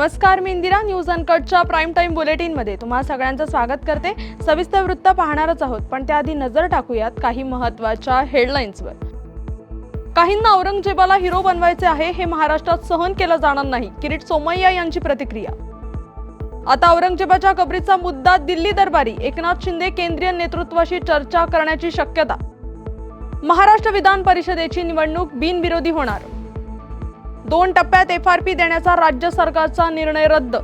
नमस्कार मी इंदिरा न्यूज अनकटच्या प्राईम टाईम बुलेटिनमध्ये तुम्हा सगळ्यांचं स्वागत करते. सविस्तर वृत्त पाहणारच आहोत पण त्याआधी नजर टाकूयात काही महत्त्वाच्या हेडलाईन्सवर काहींना औरंगजेबाला हिरो बनवायचे आहे हे महाराष्ट्रात सहन केलं जाणार नाही किरीट सोमय्या यांची प्रतिक्रिया. आता औरंगजेबाच्या कबरीचा मुद्दा दिल्ली दरबारी एकनाथ शिंदे केंद्रीय नेतृत्वाशी चर्चा करण्याची शक्यता. महाराष्ट्र विधान परिषदेची निवडणूक बिनविरोधी होणार. दोन टप्प्यात एफ आर पी देण्याचा राज्य सरकारचा निर्णय रद्द.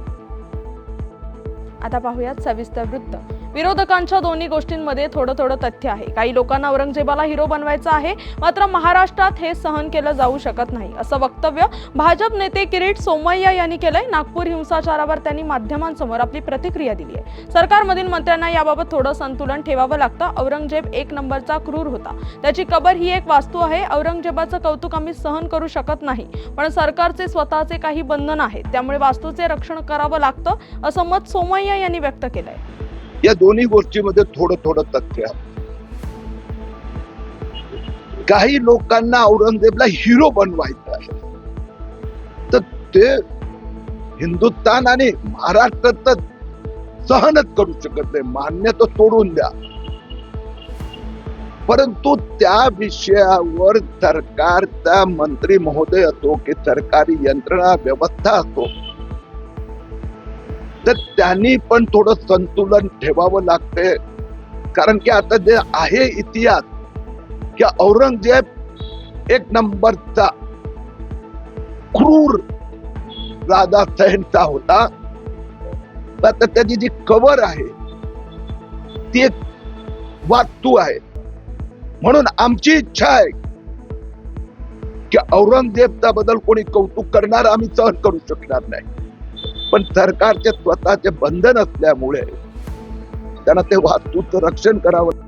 आता पाहूयात सविस्तर वृत्त. विरोधकांच्या दोन्ही गोष्टींमध्ये थोडं थोडं तथ्य आहे. काही लोकांना औरंगजेबाला हिरो बनवायचं आहे मात्र महाराष्ट्रात हे सहन केलं जाऊ शकत नाही. असं वक्तव्य भाजप नेते किरीट सोमय्या यांनी केलंय. नागपूर हिंसाचारावर त्यांनी माध्यमांसमोर आपली प्रतिक्रिया दिली आहे. सरकारमधील मंत्र्यांना याबाबत थोडं संतुलन ठेवावं लागतं. औरंगजेब एक नंबरचा क्रूर होता. त्याची कबर ही एक वास्तू आहे. औरंगजेबाचं कौतुक आम्ही सहन करू शकत नाही. पण सरकारचे स्वतःचे काही बंधन आहेत. त्यामुळे वास्तूचे रक्षण करावं लागतं असं मत सोमय्या यांनी व्यक्त केलंय. या दोन्ही गोष्टीमध्ये थोडं थोडं तथ्य आहे. काही लोकांना औरंगजेबला हिरो बनवायचं आहे. तर ते हिंदुस्थान आणि महाराष्ट्र तर सहनच करू शकत नाही. मान्य तर सोडून द्या. परंतु त्या विषयावर सरकारचा मंत्री महोदय असो की सरकारी यंत्रणा व्यवस्था असो तर त्यांनी पण थोडं संतुलन ठेवावं लागते कारण की आता जे आहे इतिहास की औरंगजेब एक नंबरचा क्रूर राजा सैनचा होता. आता त्याची जी कवर आहे ती एक वास्तू आहे. म्हणून आमची इच्छा आहे की औरंगजेबचा बदल कोणी कौतुक करणार आम्ही सहन करू शकणार नाही. पण सरकारचे स्वतःचे बंधन असल्यामुळे त्यांना ते वास्तूचं रक्षण करावं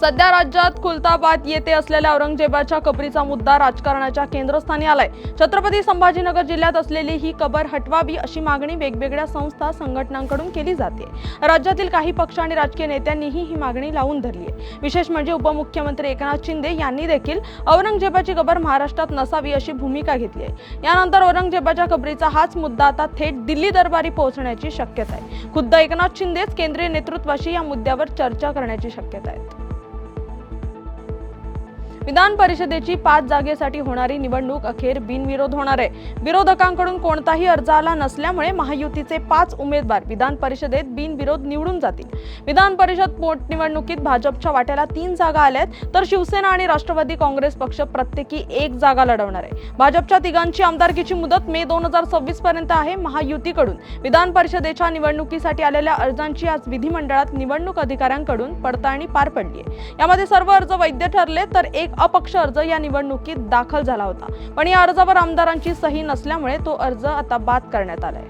सध्या राज्यात खुलताबाद येथे असलेल्या औरंगजेबाच्या कबरीचा मुद्दा राजकारणाच्या केंद्रस्थानी आलाय. छत्रपती संभाजीनगर जिल्ह्यात असलेली ही कबर हटवावी अशी मागणी वेगवेगळ्या संस्था संघटनांकडून केली जाते. राज्यातील काही पक्ष आणि राजकीय नेत्यांनीही ही मागणी लावून धरली आहे. विशेष म्हणजे उपमुख्यमंत्री एकनाथ शिंदे यांनी देखील औरंगजेबाची कबर महाराष्ट्रात नसावी अशी भूमिका घेतली आहे. यानंतर औरंगजेबाच्या कबरीचा हाच मुद्दा आता थेट दिल्ली दरबारी पोहोचण्याची शक्यता आहे. खुद्द एकनाथ शिंदेच केंद्रीय नेतृत्वाशी या मुद्द्यावर चर्चा करण्याची शक्यता आहे. विधान परिषदेची पाच जागेसाठी होणारी निवडणूक अखेर बिनविरोध होणार आहे. विरोधकांकडून कोणताही अर्ज आला नसल्यामुळे महायुतीचे पाच उमेदवार विधान परिषदेत बिनविरोध निवडून जातील. विधान परिषद पोटनिवडणुकीत भाजपच्या वाट्याला तीन जागा आल्यात तर शिवसेना आणि राष्ट्रवादी काँग्रेस पक्ष प्रत्येकी एक जागा लढवणार आहे. भाजपच्या तिघांची आमदारकीची मुदत मे दोन हजार सव्वीस पर्यंत आहे महायुतीकडून. विधान परिषदेच्या निवडणुकीसाठी आलेल्या अर्जांची आज विधिमंडळात निवडणूक अधिकाऱ्यांकडून पडताळणी पार पडली आहे. यामध्ये सर्व अर्ज वैध ठरले तर एक अपक्ष अर्ज या निवडणुकीत दाखल झाला होता. पण या अर्जावर आमदारांची सही नसल्यामुळे तो अर्ज आता बाद करण्यात आलाय.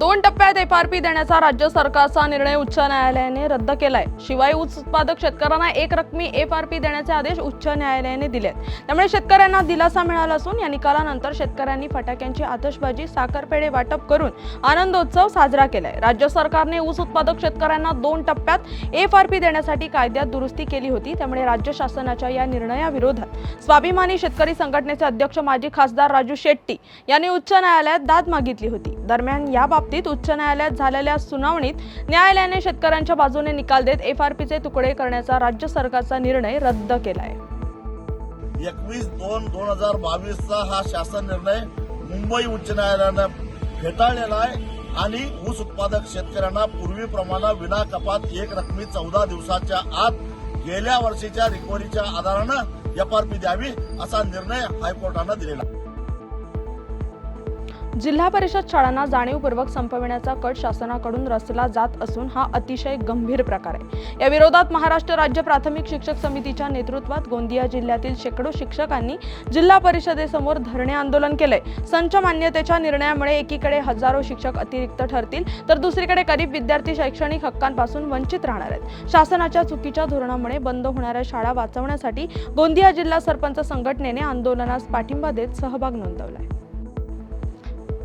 दोन टप्प्यात एफ आर पी देण्याचा राज्य सरकारचा निर्णय उच्च न्यायालयाने रद्द केलाय. शिवाय ऊस उत्पादक शेतकऱ्यांना एक रकमी एफ आर पी देण्याचे आदेश उच्च न्यायालयाने दिले त्यामुळे शेतकऱ्यांना दिलासा मिळाला असून या निकालानंतर शेतकऱ्यांनी फटाक्यांची आतषबाजी साखरपेढे वाटप करून आनंदोत्सव साजरा केलाय. राज्य सरकारने ऊस उत्पादक शेतकऱ्यांना दोन टप्प्यात एफ आर पी देण्यासाठी कायद्यात दुरुस्ती केली होती. त्यामुळे राज्य शासनाच्या या निर्णयाविरोधात स्वाभिमानी शेतकरी संघटनेचे अध्यक्ष माजी खासदार राजू शेट्टी यांनी उच्च न्यायालयात दाद मागितली होती. दरम्यान या बाबतीत उच्च न्यायालयात झालेल्या सुनावणीत न्यायालयाने शेतकऱ्यांच्या बाजूने निकाल देत एफ आर पीचे तुकडे करण्याचा राज्य सरकारचा निर्णय रद्द केलाय एकवीस दोन दोन हजार बावीसचा हा शासन निर्णय मुंबई उच्च न्यायालयानं फेटाळलेला आहे आणि ऊस उत्पादक शेतकऱ्यांना पूर्वीप्रमाणे विना कपात एक रकमी चौदा दिवसाच्या आत गेल्या वर्षीच्या रिकव्हरीच्या आधारानं एफआरपी द्यावी असा निर्णय हायकोर्टानं दिलेला आहे. जिल्हा परिषद शाळांना जाणीवपूर्वक संपविण्याचा कट शासनाकडून रचला जात असून हा अतिशय गंभीर प्रकार आहे. या विरोधात महाराष्ट्र राज्य प्राथमिक शिक्षक समितीच्या नेतृत्वात गोंदिया जिल्ह्यातील शेकडो शिक्षकांनी जिल्हा परिषदेसमोर धरणे आंदोलन केले. संच मान्यतेच्या निर्णयामुळे एकीकडे हजारो शिक्षक अतिरिक्त ठरतील तर दुसरीकडे गरीब विद्यार्थी शैक्षणिक हक्कांपासून वंचित राहणार आहेत. शासनाच्या चुकीच्या धोरणामुळे बंद होणाऱ्या शाळा वाचवण्यासाठी गोंदिया जिल्हा सरपंच संघटनेने आंदोलनास पाठिंबा देत सहभाग नोंदवला आहे.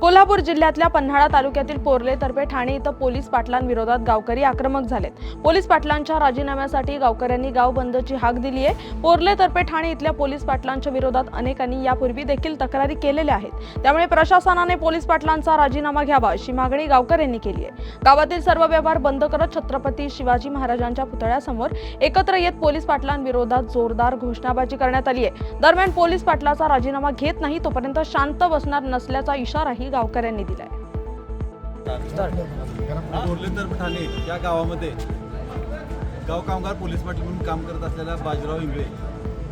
कोल्हापूर जिल्ह्यातल्या पन्हाळा तालुक्यातील पोर्ले तर्फे ठाणे इथं पोलीस पाटलांविरोधात गावकरी आक्रमक झालेत. पोलीस पाटलांच्या राजीनाम्यासाठी गावकऱ्यांनी गाव बंदची हाक दिली आहे. पोर्ले तर्फे ठाणे इथल्या पोलीस पाटलांच्या विरोधात अनेकांनी यापूर्वी देखील तक्रारी केलेल्या आहेत. त्यामुळे प्रशासनाने पोलीस पाटलांचा राजीनामा घ्यावा अशी मागणी गावकऱ्यांनी केली आहे. गावातील सर्व व्यवहार बंद करत छत्रपती शिवाजी महाराजांच्या पुतळ्यासमोर एकत्र येत पोलीस पाटलांविरोधात जोरदार घोषणाबाजी करण्यात आली आहे. दरम्यान पोलीस पाटलाचा राजीनामा घेत नाही तोपर्यंत शांत बसणार नसल्याचा इशाराही गावकऱ्यांनी दिलाय. ठाणे या गावामध्ये गाव कामगार पोलीस पाटील म्हणून काम करत असलेल्या बाजीराव इंगळे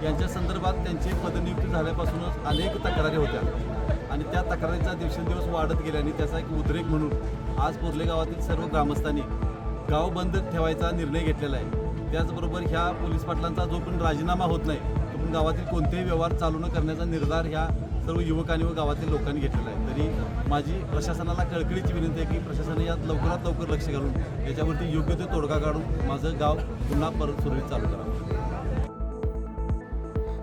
यांच्या संदर्भात त्यांची पदनियुक्ती झाल्यापासूनच अनेक तक्रारी होत्या. आणि त्या तक्रारीचा दिवसेंदिवस वाढत गेल्याने त्याचा एक उद्रेक म्हणून आज पोर्ले गावातील सर्व ग्रामस्थांनी गाव बंद ठेवायचा निर्णय घेतलेला आहे. त्याचबरोबर ह्या पोलीस पाटलांचा जो पण राजीनामा होत नाही तो पण गावातील कोणतेही व्यवहार चालू न करण्याचा निर्धार ह्या सर्व युवकांनी व गावातील लोकांनी घेतलेला आहे. तरी माझी प्रशासनाला कळकळीची विनंती आहे की प्रशासनाने यात लवकरात लवकर लक्ष घालून याच्यावरती योग्य ते तोडगा काढून माझं गाव पुन्हा परत सुरळीत चालू करावं.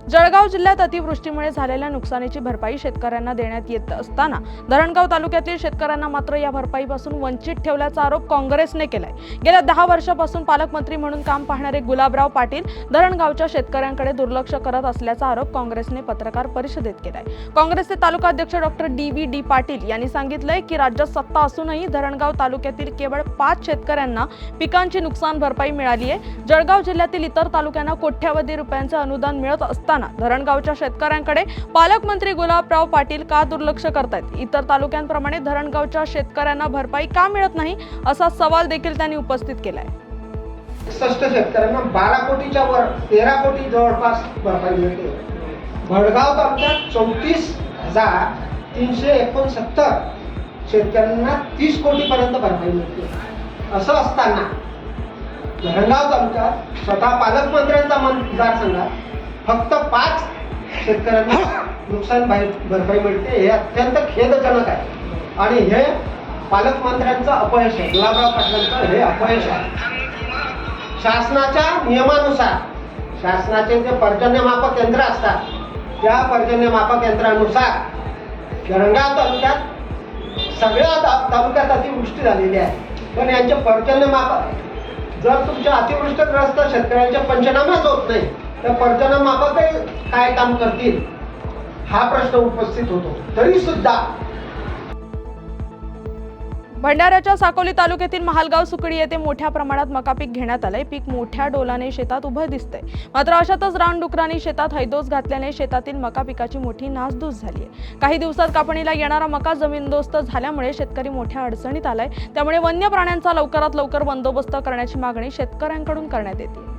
जळगाव जिल्ह्यात अतिवृष्टीमुळे झालेल्या नुकसानीची भरपाई शेतकऱ्यांना देण्यात येत असताना धरणगाव तालुक्यातील शेतकऱ्यांना मात्र या भरपाईपासून वंचित ठेवल्याचा आरोप काँग्रेसने केलाय. गेल्या दहा वर्षापासून पालकमंत्री म्हणून काम पाहणारे गुलाबराव पाटील धरणगावच्या शेतकऱ्यांकडे दुर्लक्ष करत असल्याचा आरोप काँग्रेसने पत्रकार परिषदेत केलाय. काँग्रेसचे तालुका अध्यक्ष doctor D V D Patil यांनी सांगितलंय की राज्यात सत्ता असूनही धरणगाव तालुक्यातील केवळ पाच शेतकऱ्यांना पिकांची नुकसान भरपाई मिळाली आहे जळगाव जिल्ह्यातील इतर तालुक्यांना कोट्यावधी रुपयांचे अनुदान मिळत असताना असताना धरणगावच्या शेतकऱ्यांकडे पालकमंत्री गुलाबराव पाटील का दुर्लक्ष करतायत? इतर तालुक्यांप्रमाणे धरणगावच्या शेतकऱ्यांना भरपाई का मिळत नाही असा सवाल देखील त्यांनी उपस्थित केलाय. एकसष्ट शेतकऱ्यांना बारा कोटीच्या वर तेरा कोटी जवळपास भरपाई मिळते. भडगाव तालुक्यात चौतीस हजार तीनशे एकोणसत्तर शेतकऱ्यांना तीस कोटीपर्यंत भरपाई मिळते. असं असताना धरणगाव तालुक्यात स्वतः पालकमंत्र्यांचा मतदारसंघात फक्त पाच शेतकऱ्यांना नुकसान भरपाई मिळते. हे अत्यंत खेदजनक आहे. आणि हे पालकमंत्र्यांचं अपयश आहे. गुलाबराव पाटलांचं हे अपयश आहे. शासनाच्या नियमानुसार शासनाचे जे पर्जन्यमापक केंद्र असतात त्या पर्जन्यमापक यंत्रानुसार धरणगाव तालुक्यात सगळ्या तालुक्यात अतिवृष्टी झालेली आहे. पण यांचे पर्जन्यमापक जर तुमच्या अतिवृष्टग्रस्त शेतकऱ्यांचे पंचनामाच होत नाही तर ते काय काम करतील हा प्रश्न उपस्थित होतो. तरी सुद्धा भंडाऱ्याच्या साकोली तालुक्यातील महालगाव सुकडी येथे मोठ्या प्रमाणात मका पीक घेण्यात आलंय. पीक मोठ्या डोलाने शेतात उभं दिसतंय. मात्र अशातच रानडुकरांनी शेतात हैदोस घातल्याने शेतातील मका पिकाची मोठी नासधूस झाली आहे. काही दिवसात कापणीला येणारा मका जमीनदोस्त झाल्यामुळे शेतकरी मोठ्या अडचणीत आलाय. त्यामुळे वन्य प्राण्यांचा लवकरात लवकर बंदोबस्त करण्याची मागणी शेतकऱ्यांकडून करण्यात येते.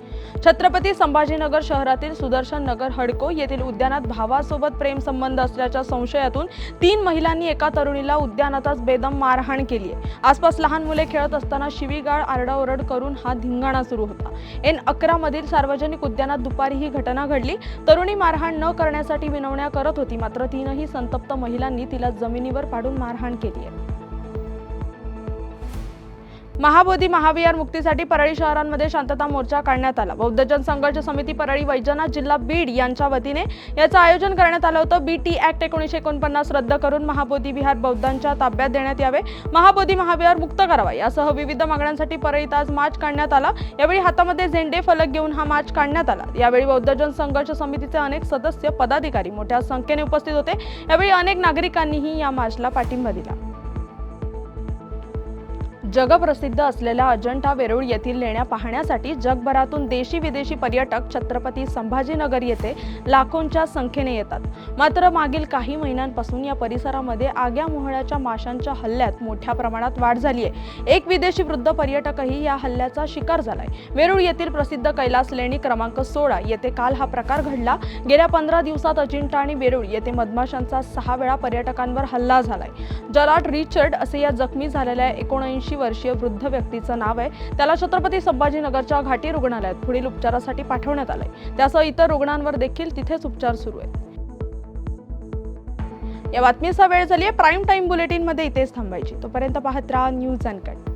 छत्रपती संभाजीनगर शहरातील सुदर्शन नगर हडको येथील उद्यानात भावासोबत प्रेम संबंध असल्याच्या संशयातून तीन महिलांनी एका तरुणीला उद्यानातच बेदम मारहाण केली आहे. आसपास लहान मुले खेळत असताना शिवीगाळ आरडाओरड करून हा धिंगाणा सुरू होता. एन अकरा मधील सार्वजनिक उद्यानात दुपारी ही घटना घडली. तरुणी मारहाण न करण्यासाठी विनवण्या करत होती. मात्र तीनही संतप्त महिलांनी तिला जमिनीवर पाडून मारहाण केली आहे. महाबोधी महाविहार मुक्तीसाठी परळी शहरांमध्ये शांतता मोर्चा काढण्यात आला. बौद्धजन संघर्ष समिती परळी वैजनाथ जिल्हा बीड यांच्या वतीने याचं आयोजन करण्यात आलं होतं. बी टी ऍक्ट एकोणीसशे एकोणपन्नास रद्द करून महाबोधी विहार बौद्धांच्या ताब्यात देण्यात यावे. महाबोधी महाविहार मुक्त करावा. यासह विविध मागण्यांसाठी परळीत आज मार्च काढण्यात आला. यावेळी हातामध्ये झेंडे फलक घेऊन हा मार्च काढण्यात आला. यावेळी बौद्ध जनसंघर्ष समितीचे अनेक सदस्य पदाधिकारी मोठ्या संख्येने उपस्थित होते. यावेळी अनेक नागरिकांनीही या मार्चला पाठिंबा दिला. जगप्रसिद्ध असलेल्या अजंठा वेरूळ येथील लेण्या पाहण्यासाठी जगभरातून देशी विदेशी पर्यटक छत्रपती संभाजीनगर येथे लाखोंच्या संख्येने येतात. मात्र मागील काही महिन्यांपासून या परिसरामध्ये आग्या मोहळ्याच्या माशांच्या हल्ल्यात मोठ्या प्रमाणात वाढ झाली आहे एक विदेशी वृद्ध पर्यटकही या हल्ल्याचा शिकार झालाय. वेरूळ येथील प्रसिद्ध कैलास लेणी क्रमांक सोळा येथे काल हा प्रकार घडला. गेल्या पंधरा दिवसात अजिंठा आणि वेरूळ येथे मधमाशांचा सहा वेळा पर्यटकांवर हल्ला झालाय. जलाट रिचर्ड असे या जखमी झालेल्या एकोणऐंशी वर्षीय वृद्ध व्यक्तीचं नाव आहे. त्याला छत्रपती संभाजीनगरच्या घाटी रुग्णालयात पुढील उपचारासाठी पाठवण्यात आलंय. त्यासह इतर रुग्णांवर देखील तिथेच उपचार सुरू आहेत. या बातमीचा वेळ झाली आहे प्राईम टाईम बुलेटिनमध्ये इथेच थांबायची. तोपर्यंत पाहत राहा न्यूज अँड कट.